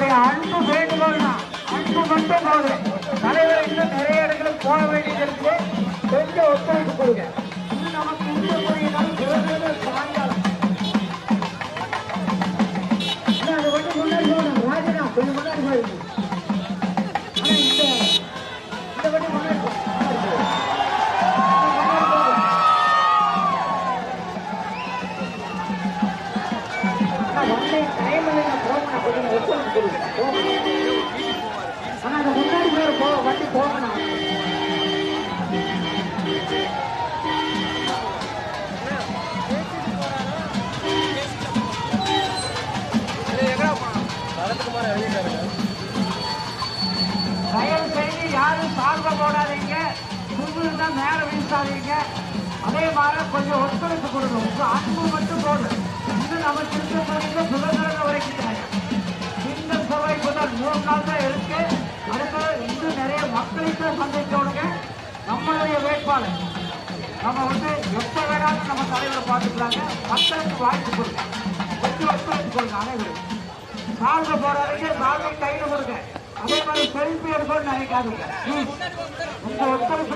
உங்களுடைய அன்பு வேண்டுகோள் தான் அன்பு மட்டும் போதும் தலைவர் இன்னும் நிறைய இடங்களுக்கு போக வேண்டியது இருக்குது கொஞ்சம் ஒத்துழைப்பு கொடுங்க. இது நமக்கு இருக்கக்கூடிய சால்வ போடாதீங்க. தான் மேல வீசாதீங்க. அதே மாதிரி கொஞ்சம் ஒத்துழைப்பு கொடுங்க. உங்க அன்பு மட்டும் போதும் இது நம்ம திருச்செந்தூருக்கு சுதந்திரம் வரைக்கும் இந்த சபை முதல் மூணு நாள் தான் இருக்கு. அடுத்து இன்னும் நிறைய மக்களுக்கு சந்திச்சவனுங்க நம்மளுடைய வேட்பாளர். நம்ம வந்து எப்ப வேணாலும் நம்ம தலைவரை பார்த்துக்கலாங்க. மக்களுக்கு வாய்ப்பு கொடுங்க. கொஞ்சம் ஒத்துழைப்பு கொடுங்க அனைவரும். சால்வ போறாருங்க சால்வை கை கொடுங்க அதே மாதிரி செல்ஃபி எடுக்கணும்னு நினைக்காதீங்க. ப்ளீஸ் உங்க ஒத்துழைப்பு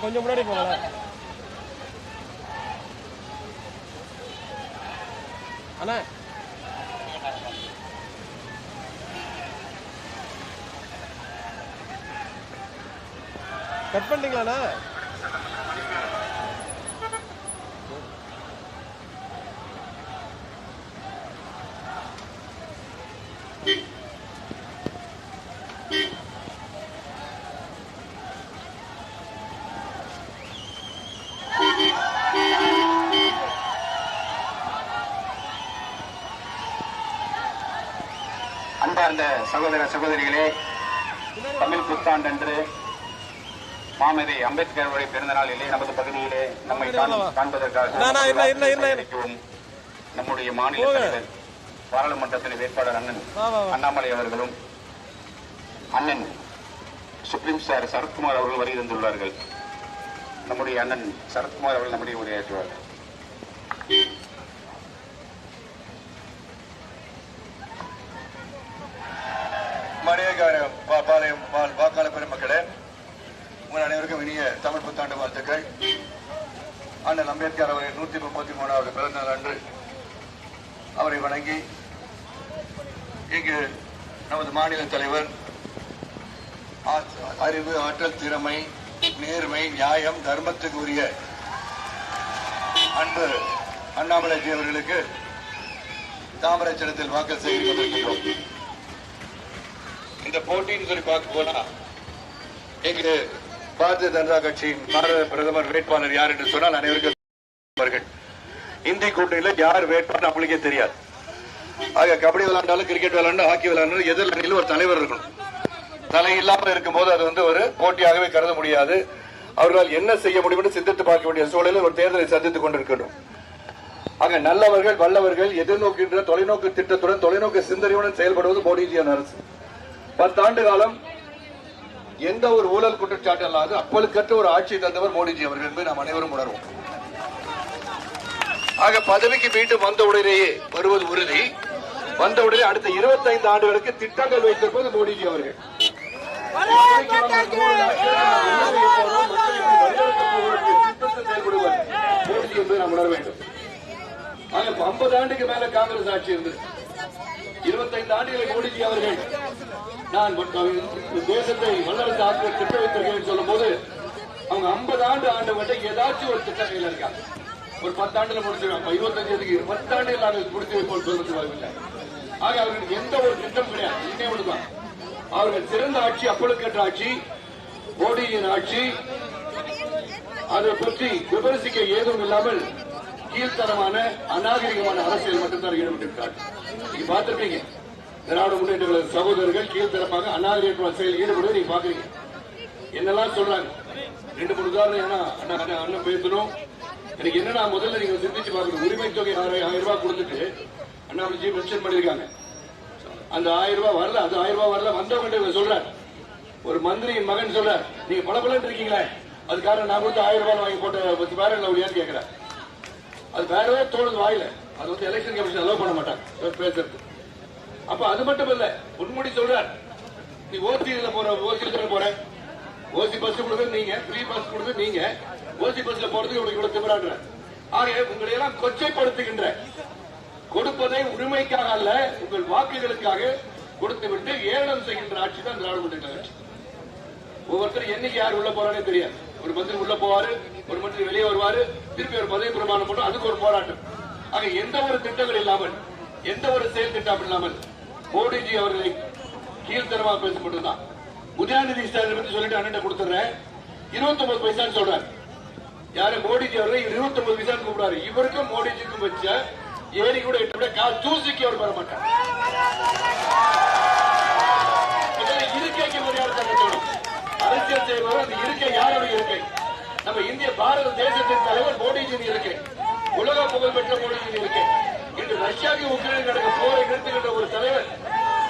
கொஞ்சம் முன்னாடி போங்களா அண்ணா. கட் பண்ணிட்டீங்களாண்ணா? சகோதர சகோதரிகளே தமிழ் புத்தாண்டன்று மாமதி அம்பேத்கர் அவருடைய பிறந்த நாளிலே நமது பகுதியிலே நம்மை காண்- காண்பதற்காக நம்முடைய மாநில. தலைவர் பாராளுமன்றத்தின் வேட்பாளர் அண்ணன் அண்ணாமலை அவர்களும் அண்ணன் சுப்ரீம் சார் சரத்குமார் அவர்கள் வருகை தந்துள்ளார்கள். நம்முடைய அண்ணன் சரத்குமார் அவர்கள் நம்முடைய உரையாற்றுவார்கள் மணியக்கார பாளையம் வாக்காள பெருமக்களே உங்கள் அனைவருக்கும் இனிய தமிழ் புத்தாண்டு வாழ்த்துக்கள். அண்ணன் அம்பேத்கர் அவரை நூத்தி முப்பத்தி மூணாவது பிறந்த நாள் அன்று அவரை வணங்கி இங்கு நமது மாநில தலைவர் ஆ- அறிவு ஆற்றல் திறமை நேர்மை நியாயம் தர்மத்துக்குரிய அன்பு அண்ணாமலைஜி அவர்களுக்கு தாமரை சின்னத்தில் வாக்கு செய்திருக்கின்றோம் இந்த போட்டின்னு சொல்லி பார்க்க போனா இங்கு பாரதிய ஜனதா கட்சியின் பாரத பிரதமர் வேட்பாளர் யார் என்று சொன்னால் அனைவருக்கும் இந்தி கூட்டணியில யார் வேட்பாளர் நம்மளுக்கே தெரியாது. ஆக கபடி விளையாண்டாலும் கிரிக்கெட் விளையாண்டு ஹாக்கி விளையாண்டாலும் எதிர் அணியில் ஒரு தலைவர் இருக்கணும். தலை இல்லாமல் இருக்கும்போது அது வந்து ஒரு போட்டியாகவே கருத முடியாது. அவர்களால் என்ன செய்ய முடியும் என்று சிந்தித்து பார்க்க வேண்டிய சூழலில் ஒரு தேர்தலை சந்தித்துக் கொண்டிருக்கணும் ஆக நல்லவர்கள் வல்லவர்கள் எதிர்நோக்கின்ற தொலைநோக்கு திட்டத்துடன் தொலைநோக்கு சிந்தனையுடன் செயல்படுவது மோடிஜியின் அரசு. பத்தாண்டு காலம் எந்த ஒரு ஊழல் குற்றச்சாட்டு அல்லாது அப்பழுக்கற்ற ஒரு ஆட்சி தந்தவர் மோடிஜி அவர்கள் என்பதை நாம் அனைவரும் உணர்வோம். ஆக பதவிக்கு மீண்டும் வந்த உடனேயே வருவது உறுதி. வந்த உடனே அடுத்த 25 ஆண்டுகளுக்கு திட்டங்கள் வைத்திருப்பது மோடிஜி அவர்கள். திட்டத்தை மோடிஜி என்பதை நாம் உணர வேண்டும். ஆக 50 ஆண்டுக்கு மேல காங்கிரஸ் ஆட்சி இருந்தது. 25 ஆண்டுகளை மோடிஜி அவர்கள் நான் இந்த தேசத்தை வல்லரசு ஆக்க திட்ட வைத்திருக்கேன் சொல்லும் போது அவங்க 50 ஆண்டு ஆண்டு மட்டும் ஏதாச்சும் ஒரு திட்டம் கையில இருக்காங்க. ஒரு பத்தாண்டுல முடிச்சிருக்காங்க இருபத்தஞ்சு பத்தாண்டு பத்தாண்டுகள் முடிச்சு வைப்போம் சொல்றது வரவில்லை ஆக அவர்களுக்கு எந்த ஒரு திட்டம் கிடையாது. இன்னும் ஒண்ணுதான் அவர்கள் சிறந்த ஆட்சி அப்பழுக்கற்ற ஆட்சி மோடியின் ஆட்சி. அதை பற்றி விமர்சிக்க ஏதும் இல்லாமல் கீழ்த்தரமான அநாகரிகமான அரசியல் மட்டும்தான் ஈடுபட்டிருக்காங்க நீங்க பார்த்திருப்பீங்க. திராவிட முன்னேற்ற கழக சகோதரர்கள் கீழ்த்தரமாக அநாகரிகமான செயல் ஈடுபடுவதை நீங்க பாக்குறீங்க என்னெல்லாம் சொல்றாங்க? ரெண்டு மூணு உதாரணம் அண்ணா- அண்ணா- அண்ணன் பேசணும். எனக்கு என்னன்னா முதல்ல நீங்க சிந்திச்சு பாக்கணும் உரிமை தொகை ஆயிரம் ஆயிரம் ரூபாய் கொடுத்துட்டு அண்ணாமலைஜி மென்ஷன் பண்ணிருக்காங்க அந்த ஆயிரம் ரூபாய் வரல அது ஆயிரம் ரூபாய் வரல வந்தவங்க சொல்றார். ஒரு மந்திரியின் மகன் சொல்றார். நீங்க பல பலன் இருக்கீங்களே. அதுக்காக நான் கொடுத்து ஆயிரம் ரூபாய் வாங்கி போட்ட பத்து பேரன் இல்லையான்னு கேட்கிறேன் அது வேறவே தோணுது வாயில. அது வந்து எலெக்ஷன் கமிஷன் அலோவ் பண்ண மாட்டாங்க. பேசுறது அப்ப அது மட்டும் இல்ல உண்மொழி சொல்றார். நீ ஓசியில போற ஓசியில போற. ஓசி பஸ் கொடுக்குறது நீங்க ஃப்ரீ பஸ் கொடுக்குறது நீங்க. ஓசி பஸ்ல போறதுக்கு உங்களுக்கு இவ்வளவு திமிராடுற ஆகவே உங்களை எல்லாம் கொச்சைப்படுத்துகின்ற கொடுப்பதை உரிமைக்காக அல்ல உங்கள் வாக்குகளுக்காக கொடுத்து விட்டு ஏளனம் செய்கின்ற ஆட்சி தான் திராவிட முன்னேற்ற கட்சி. ஒவ்வொருத்தரும் என்னைக்கு யார் உள்ள போறானே தெரியாது. ஒரு மந்திரி உள்ள போவாரு ஒரு மந்திரி வெளியே வருவாரு திருப்பி ஒரு பதவி பிரமாணம் பண்ணும் அதுக்கு ஒரு போராட்டம். ஆக எந்த ஒரு திட்டங்கள் இல்லாமல் எந்த ஒரு செயல் திட்டம் இல்லாமல் மோடிஜி அவர்களை கீழ்த்தரமாக பேசப்பட்டதுதான் உதயநிதி ஸ்டாலின் பத்தி சொல்லிட்டு அண்ணன் கொடுத்துறேன். இருபத்தி ஒன்பது பைசான்னு சொல்றாரு யாரு? மோடிஜி அவர்களை இருபத்தி ஒன்பது பைசான்னு கூப்பிடாரு இவருக்கும் மோடிஜிக்கும் வச்ச ஏறி கூட எட்டு விட கால் தூசிக்கு அவர் வர மாட்டார். இருக்கைக்கு மரியாதை அரசியல் செய்வவர் அந்த இருக்கை யாருடைய இருக்கை? நம்ம இந்திய பாரத தேசத்தின் தலைவர் மோடிஜியின் இருக்கை. உலக புகழ்பெற்ற மோடிஜியின் இருக்கை. இன்று ரஷ்யாவுக்கு உக்ரைன் நடக்க போரை நிறுத்துகின்ற ஒரு தலைவர்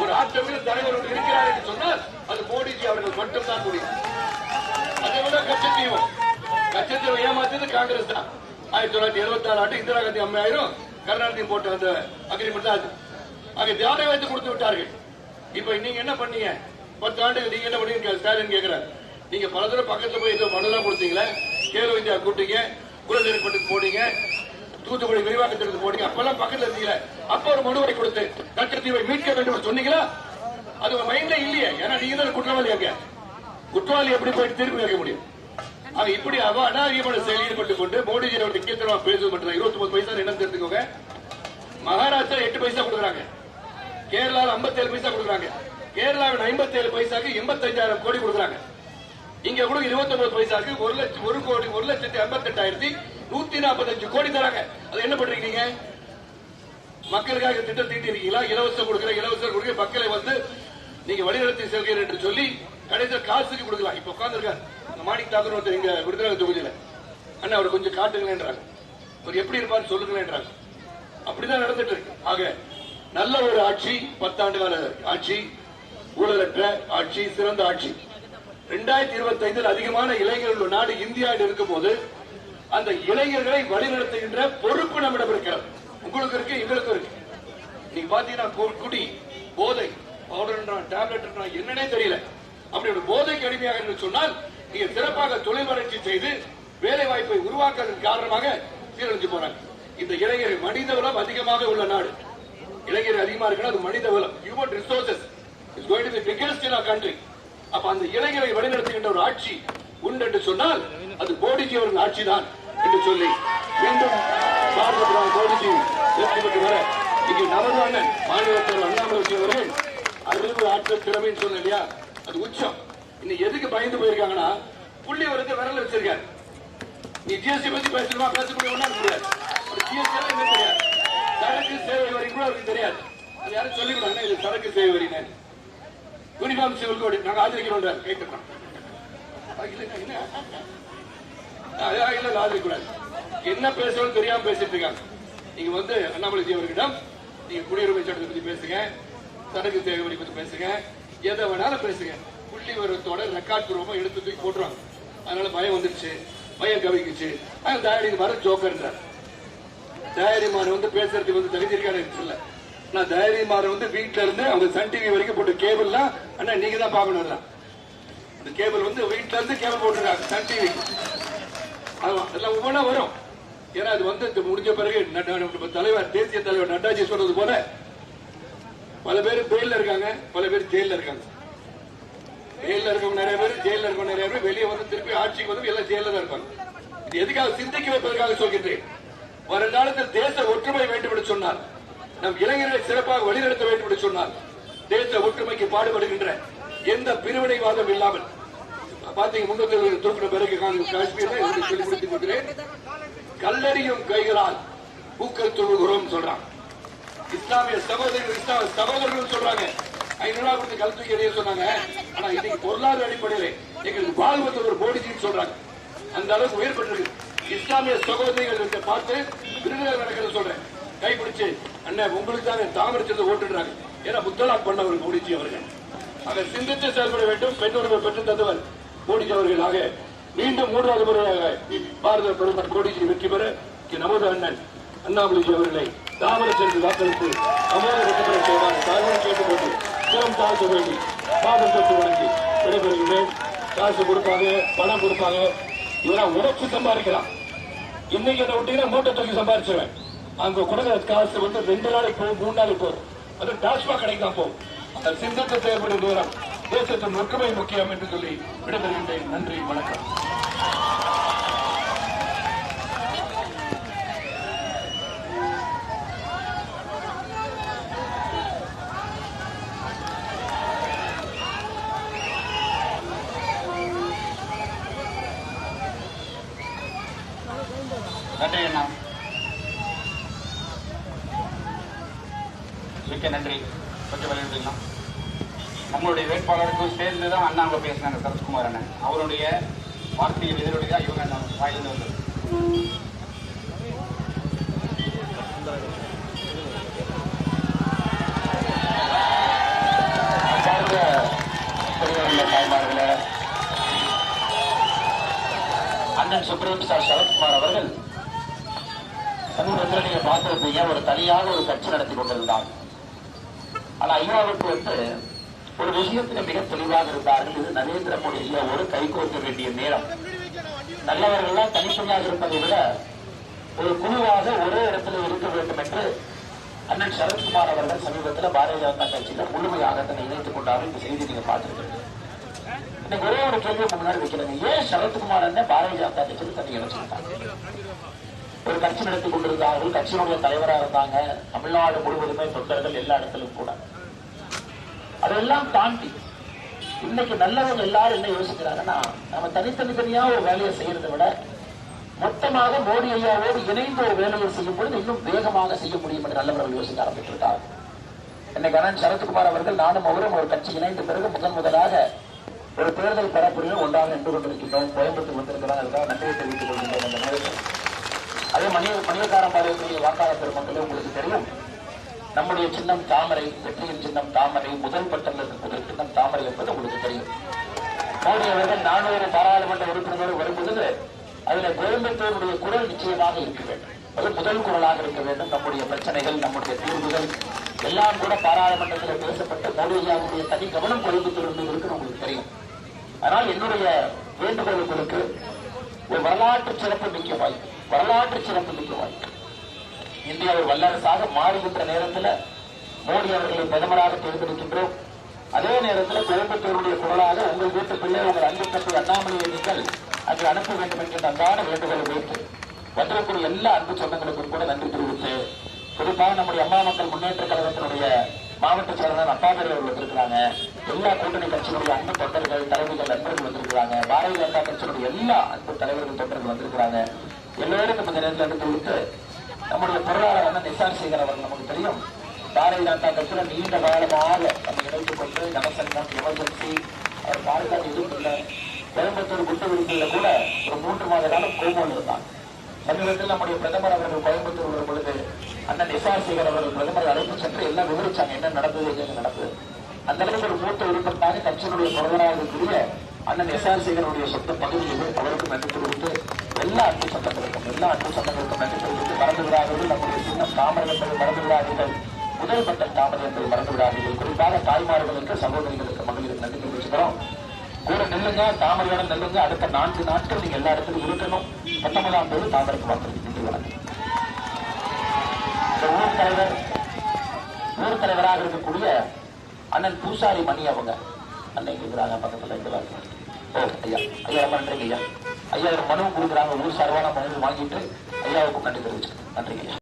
ஒரு ஆற்றமிகு தலைவர் ஒன்று இருக்கிறார் என்று சொன்னால் அது மோடிஜி அவர்கள் மட்டும்தான் முடியும். அதை விட கச்சத்தீவம் கச்சத்தீவம் ஏமாத்தது காங்கிரஸ் தான். ஆயிரத்தி தொள்ளாயிரத்தி எழுபத்தி ஆறு ஆண்டு இந்திரா காந்தி அம்மையாயிரம் கருணாநிதி போட்ட அந்த அக்ரிமெண்ட் தான் அது. அங்கே தியானை வைத்து கொடுத்து விட்டார்கள். இப்ப நீங்க என்ன பண்ணீங்க? பத்து ஆண்டுக்கு நீங்க என்ன பண்ணீங்க ஸ்டாலின் கேக்குறாரு நீங்க பல தடவை பக்கத்துல போய் ஏதோ கொடுத்தீங்களே கேலோ இந்தியா கூட்டீங்க குழந்தை பட்டுக்கு போனீங்க தூத்துக்குடி விரிவாக்கத்திற்கு போனீங்க. அப்பெல்லாம் பக்கத்துல இருந்தீங்களே. அப்ப ஒரு மனுவை கொடுத்து கச்சத்தீவை மீட்க வேண்டும் சொன்னீங்களா? அது உங்க மைண்ட்ல இல்லையே. ஏன்னா நீங்க தான் குற்றவாளி அங்க. குற்றவாளி எப்படி போயிட்டு திருப்பி வைக்க முடியும்? ஆக இப்படி அவ அநாகரிகமான செயலில் ஈடுபட்டு கொண்டு மோடிஜி அவர்கள் கீழ்த்தரமா பேசுவது மட்டும் இருபத்தி ஒன்பது பைசா என்ன தெரிஞ்சுக்கோங்க? மகாராஷ்டிரா எட்டு பைசா கொடுக்குறாங்க. கேரளாவில் 57 பைசா கொடுக்குறாங்க. கேரளாவின் 57 பைசாக்கு 85000 கோடி கொடுக்குறாங்க. இங்க கூட 29 பைசாக்கு ஒரு லட்சம் ஒரு கோடி ஒரு லட்சத்தி ஐம்பத்தி எட்டாயிரத்தி நூத்தி நாற்பத்தஞ்சு கோடி தராங்க. அது என்ன பண்றீங்க நீங்க? மக்களுக்காக திட்டம் தீட்டிருக்கீங்களா இலவச இலவசம் கொடுக்கிற இலவசம் கொடுக்க மக்களை வந்து நீங்க வழிநடத்தி செல்கிறீர்கள் என்று சொல்லி கடைசியில் காசுக்கு கொடுக்கலாம். இப்ப உட்கார்ந்துருக்காரு. மாணிக் தாக்கூர் ஒருத்தர் இங்க விருதுநகர் தொகுதியில. அண்ணா அவர் கொஞ்சம் காட்டுங்களேன்றாங்க. அவர் எப்படி இருப்பார் சொல்லுங்களேன்றாங்க. அப்படிதான் நடந்துட்டு இருக்கு. ஆக நல்ல ஒரு ஆட்சி பத்தாண்டு கால ஆட்சி ஊழலற்ற ஆட்சி சிறந்த ஆட்சி. ரெண்டாயிரத்தி இருபத்தி ஐந்தில் அதிகமான இளைஞர்கள் உள்ள நாடு இந்தியா இருக்கும் போது அந்த இளைஞர்களை வழிநடத்துகின்ற பொறுப்பு நம்மிடம் இருக்கிறது. உங்களுக்கு இருக்கு எங்களுக்கு இருக்கு. நீங்க பாத்தீங்கன்னா குடி போதை பவுடர் டேப்லெட் என்னன்னே தெரியல. அப்படி ஒரு போதைக்கு அடிமையாக என்று சொன்னால் நீங்க சிறப்பாக தொழில் வளர்ச்சி செய்து வேலை வாய்ப்பை உருவாக்குவதன் காரணமாக சீரழிஞ்சு போறாங்க. இந்த இளைஞர் மனித வளம் அதிகமாக உள்ள நாடு. இளைஞர் அதிகமா இருக்குன்னா அது மனித வளம். Human resources is going to biggest in country அப்ப அந்த இளைஞரை வழிநடத்துகின்ற ஒரு ஆட்சி உண்டு என்று சொன்னால் அது மோடிஜி அவர்கள் ஆட்சி தான் என்று சொல்லி மீண்டும் பாரத கோடிக்கு மோடிஜி வெற்றி பெற்று வர இங்கு நவர்வான மாநில தலைவர் அண்ணாமலை அவர்கள் அறிவு ஆற்றல் திறமைன்னு சொன்ன இல்லையா? அது உச்சம். இன்னும் எதுக்கு பயந்து போயிருக்காங்கன்னா புள்ளி வருது விரல வச்சிருக்காரு நீ ஜிஎஸ்டி பத்தி பேசணுமா? பேசக்கூடிய ஒண்ணா முடியாது ஒரு ஜிஎஸ்டி என்ன தெரியாது. சரக்கு சேவை வரி கூட அவருக்கு தெரியாது. அது யாரும் சொல்லிக்கிறாங்க இது சரக்கு சேவை வரின்னு. யூனிஃபார்ம் சிவில் கோடி நாங்க ஆதரிக்கிறோம் கேட்டுக்கிறோம் இல்ல ஆதரிக்கூடாது என்ன பேசணும்னு தெரியாம பேசிட்டு இருக்காங்க. நீங்க வந்து அண்ணாமலை அவர்களிடம் நீங்க குடியுரிமை சட்டத்தை பத்தி பேசுங்க சரக்கு தேவை பத்தி பேசுங்க எதை வேணாலும் பேசுங்க. புள்ளி விவரத்தோட ரெக்கார்ட் பூர்வமா எடுத்து தூக்கி போட்டுருவாங்க. அதனால பயம் வந்துருச்சு பயம் கவிக்குச்சு. அது தயாரி வர ஜோக்கர்ன்றார். தயாரிமார் வந்து பேசுறதுக்கு வந்து தகுதி இருக்காரு இல்ல நான் தயாரிமார் வந்து வீட்டுல இருந்து அவங்க சன் டிவி வரைக்கும் போட்டு கேபிள்லாம் அண்ணா நீங்க தான் பாக்கணும் அந்த இந்த கேபிள் வந்து வீட்டுல இருந்து கேபிள் போட்டுருக்காங்க சன் டிவி ஆமா எல்லாம் ஒவ்வொன்றா வரும். ஏன்னா அது வந்து இது முடிஞ்ச பிறகு தலைவர் தேசிய தலைவர் நட்டாஜி சொன்னது போல பல பேர் பெயில்ல இருக்காங்க பல பேர் ஜெயில இருக்காங்க. ஜெயில இருக்கவங்க நிறைய பேர் ஜெயில இருக்கவங்க நிறைய பேர் வெளியே வந்து திருப்பி ஆட்சிக்கு வந்து எல்லாம் ஜெயில தான் இருப்பாங்க. இது எதுக்காக சிந்திக்க வைப்பதற்காக சொல்கின்றேன். வருங்காலத்தில் தேச ஒற்றுமை வேண்டும் என்று சொன்னார் நம் இளைஞர்களை சிறப்பாக வழிநடத்த வேண்டும் என்று சொன்னார் தேச ஒற்றுமைக்கு பாடுபடுகின்ற எந்த பிரிவினைவாதம் இல்லாமல் பாத்தீங்க முன்னூத்தி தூக்கின பிறகு நான் காஷ்மீர்ல இருந்து சொல்லி முடித்துக் கொள்கிறேன் கல்லறியும் கைகளால் பூக்கள் துழுகிறோம் சொல்றான் இஸ்லாமிய சகோதரர்கள் இஸ்லாமிய சகோதரர்கள் சொல்றாங்க. ஐநூறு ரூபாய் கொடுத்து கல் தூக்கி சொன்னாங்க. ஆனா இன்னைக்கு பொருளாதார அடிப்படையில எங்களுக்கு வாழ்வத்தில் ஒரு மோடிஜின்னு சொல்றாங்க. அந்த அளவுக்கு உயர்பட்டிருக்கு இஸ்லாமிய சகோதரிகள் பார்த்து விருதுகள் நடக்கிறது சொல்றேன். கைப்பிடிச்சு அண்ணன் உங்களுக்கு தான் தாமரச்சந்தை ஓட்டுறாங்க. ஏன்னா முத்தலாக் பண்ணவர் மோடிஜி அவர்கள். அவர் சிந்தித்து செயல்பட வேண்டும் பெண் பெற்று தந்தவர். மோடிஜி அவர்கள் மீண்டும் மூன்றாவது முறையாக பாரத பிரதமர் மோடிஜி வெற்றி பெற நமது அண்ணன் அண்ணாமலைஜி அவர்களை தாமரை சென்று வாக்களித்து அமோக வெற்றி பெற செய்வார். தாழ்வு கேட்டுக்கொண்டு சிறம் தாழ்த்த வேண்டி பாதம் தொட்டு வணங்கி விடைபெறுகிறேன் காசு கொடுப்பாங்க பணம் கொடுப்பாங்க. இதெல்லாம் உழைச்சு சம்பாதிக்கலாம். இன்னைக்கு அதை விட்டீங்கன்னா மூட்டை தூக்கி சம்பாதிச்சிருவேன். அங்க கொடுக்குற காசு வந்து ரெண்டு நாளைக்கு போகும் மூணு நாளைக்கு போகும். அது டாஸ்மாக் கடைக்கு தான் போகும். அந்த சிந்தத்தை தேவைப்படும் தூரம் தேசத்தின் ஒற்றுமை முக்கியம் என்று சொல்லி விடைபெறுகின்றேன். நன்றி வணக்கம் நன்றி அண்ணா மிக்க நன்றி கொஞ்சம் விளையாடுங்களா நம்மளுடைய வேட்பாளருக்கும் சேர்ந்து தான் அண்ணா அவங்க பேசினாங்க சரத்குமார் அண்ணன். அவருடைய வார்த்தையில் எதிரொலி தான் இவங்க நம்ம வாயிலிருந்து வந்தது? அண்ணன் சுப்ரீம் சார் சரத்குமார் அவர்கள் சமீபத்தில் நீங்க பார்த்திருப்பீங்க ஒரு தனியாக ஒரு கட்சி நடத்தி கொண்டிருந்தார். ஆனா ஐயாவுக்கு வந்து ஒரு விஷயத்துல மிக தெளிவாக இருந்தார்கள். இது நரேந்திர மோடி ஒரு கைகோர்க்க வேண்டிய நேரம். நல்லவர்கள்லாம் தனித்தனியாக இருப்பதை விட ஒரு குழுவாக ஒரே இடத்துல இருக்க வேண்டும் என்று அண்ணன் சரத்குமார் அவர்கள் சமீபத்தில் பாரதிய ஜனதா கட்சியில முழுமையாக தன்னை இணைத்துக் கொண்டாலும் இந்த செய்தி நீங்க பார்த்திருக்கீங்க. இன்னைக்கு ஒரே ஒரு கேள்வி முன்னாடி வைக்கிறேங்க. ஏன் சரத்குமார் அண்ணன் பாரதிய ஜனதா கட்சியில் தன்னை இணைச்சிருக்காங்க? ஒரு கட்சி நடத்தி கொண்டிருந்தார்கள். கட்சியினுடைய தலைவராக இருந்தாங்க. தமிழ்நாடு முழுவதுமே தொண்டர்கள் எல்லா இடத்திலும் கூட. அதெல்லாம் தாண்டி இன்னைக்கு நல்லவங்க எல்லாரும் என்ன யோசிக்கிறாங்கன்னா நம்ம தனித்தனி தனியா ஒரு வேலையை செய்யறதை விட மொத்தமாக மோடி ஐயாவோடு இணைந்து ஒரு வேலையை செய்யும் பொழுது இன்னும் வேகமாக செய்ய முடியும் என்று நல்லவர்கள் யோசிக்க ஆரம்பித்திருக்கிறார் இன்னைக்கு அண்ணன் சரத்குமார் அவர்கள் நானும் அவரும் ஒரு கட்சி இணைந்த பிறகு முதன் முதலாக ஒரு தேர்தல் பெறக்கூடிய ஒன்றாக நின்று கொண்டிருக்கின்றோம். கோயம்புத்தூர் வந்திருக்கிறாங்க. அதுக்காக நன்றியை தெரிவித்துக் கொள்கின்றோம். அந்த அதே மணிய மணியக்காரன் பாளையக்கூடிய வாக்காளர் பெருமக்களே உங்களுக்கு தெரியும். நம்முடைய சின்னம் தாமரை வெற்றியின் சின்னம் தாமரை முதல் பட்டம் இருக்கக்கூடிய சின்னம் தாமரை என்பது உங்களுக்கு தெரியும். மோடி அவர்கள் நானூறு பாராளுமன்ற உறுப்பினர்கள் வரும்பொழுது அதுல கோயம்புத்தூருடைய குரல் நிச்சயமாக இருக்க வேண்டும். அது முதல் குரலாக இருக்க வேண்டும். நம்முடைய பிரச்சனைகள் நம்முடைய தீர்வுகள் எல்லாம் கூட பாராளுமன்றத்தில் பேசப்பட்ட மோடிஜாவுடைய தனி கவனம் கோயம்புத்தூர் மீது இருக்குன்னு உங்களுக்கு தெரியும். ஆனால் என்னுடைய வேண்டுகோள் உங்களுக்கு ஒரு வரலாற்று சிறப்பு மிக்க வாய்ப்பு. வரலாற்று சிறப்பு மிக்க வாய்ப்பு. இந்தியா ஒரு வல்லரசாக மாறுகின்ற நேரத்தில் மோடி அவர்களை பிரதமராக தேர்ந்தெடுக்கின்றோம். அதே நேரத்தில் கோயம்புத்தூருடைய குரலாக உங்கள் வீட்டு பிள்ளை உங்கள் அன்பு தம்பி அண்ணாமலையை நீங்கள் அங்கு அனுப்ப வேண்டும் என்கின்ற அன்றாட வேண்டுகோளை வைத்து வந்திருக்கிற எல்லா அன்பு சொந்தங்களுக்கும் கூட நன்றி தெரிவித்து குறிப்பாக நம்முடைய அம்மா மக்கள் முன்னேற்ற கழகத்தினுடைய மாவட்ட செயலாளர் அப்பாதுரை அவர்கள் வந்திருக்கிறாங்க. எல்லா கூட்டணி கட்சியினுடைய அன்பு தொண்டர்கள் தலைவர்கள் நண்பர்கள் வந்திருக்கிறாங்க. பாரதிய ஜனதா கட்சியினுடைய எல்லா அன்பு தலைவர்கள் தொண்டர்கள் வந்திருக்கிறாங்க. எல்லோருக்கும் இந்த நேரத்தில் எடுத்து கொடுத்து நம்முடைய பொருளாளர் அண்ணன் நிசார் சேகர் அவர்கள் நமக்கு தெரியும். பாரதிய ஜனதா கட்சியில நீண்ட காலமாக நம்ம இணைத்துக் கொண்டு ஜனசங்கம் எமர்ஜென்சி அவர் பாதுகாப்பு எதுவும் கோயம்புத்தூர் குண்டு வெடிப்புல கூட ஒரு மூன்று மாத காலம் கோபம் இருந்தார். சமீபத்தில் நம்முடைய பிரதமர் அவர்கள் கோயம்புத்தூர் வரும் பொழுது அண்ணன் நிசார் சேகர் அவர்கள் பிரதமர் அழைத்து சென்று எல்லாம் விவரிச்சாங்க என்ன நடந்தது என்ன நடந்தது. அந்த அளவுக்கு ஒரு மூத்த உறுப்பினராக கட்சியினுடைய பிரதமராக இருக்கக்கூடிய அண்ணன் எஸ்ஆர் சேகருடைய சொந்த பகுதியில் அவருக்கு நன்றி தெரிவித்து எல்லா அன்பு சட்டங்களுக்கும் எல்லா அன்பு சட்டங்களுக்கும் நன்றி தெரிவித்து மறந்து விடாதீர்கள் நம்முடைய சின்ன தாமரை என்பதை மறந்து விடாதீர்கள் முதல் பட்ட தாமரை என்பதை மறந்து விடாதீர்கள் குறிப்பாக தாய்மார்களுக்கு சகோதரிகளுக்கு மகளிருக்கு நன்றி தெரிவிச்சுக்கிறோம் கூட நெல்லுங்க தாமரையோட நெல்லுங்க. அடுத்த நான்கு நாட்கள் நீங்க எல்லா இடத்துலையும் இருக்கணும். பத்தொன்பதாம் தேதி தாமரைக்கு வாக்களிக்க நன்றி வணக்கம். ஊர் தலைவர் ஊர் தலைவராக இருக்கக்கூடிய அண்ணன் பூசாரி மணி அவங்க அன்னைக்கு இருக்கிறாங்க. பக்கத்துல இங்க வாங்க. ஓ ஐயா. ஐயா ரொம்ப நன்றிங்க ஐயா. ஐயா ஒரு மனு கொடுக்குறாங்க. ஊர் சார்பான மனு வாங்கிட்டு ஐயாவுக்கு நன்றி தெரிவிச்சுக்கிறேன் நன்றிங்க ஐயா.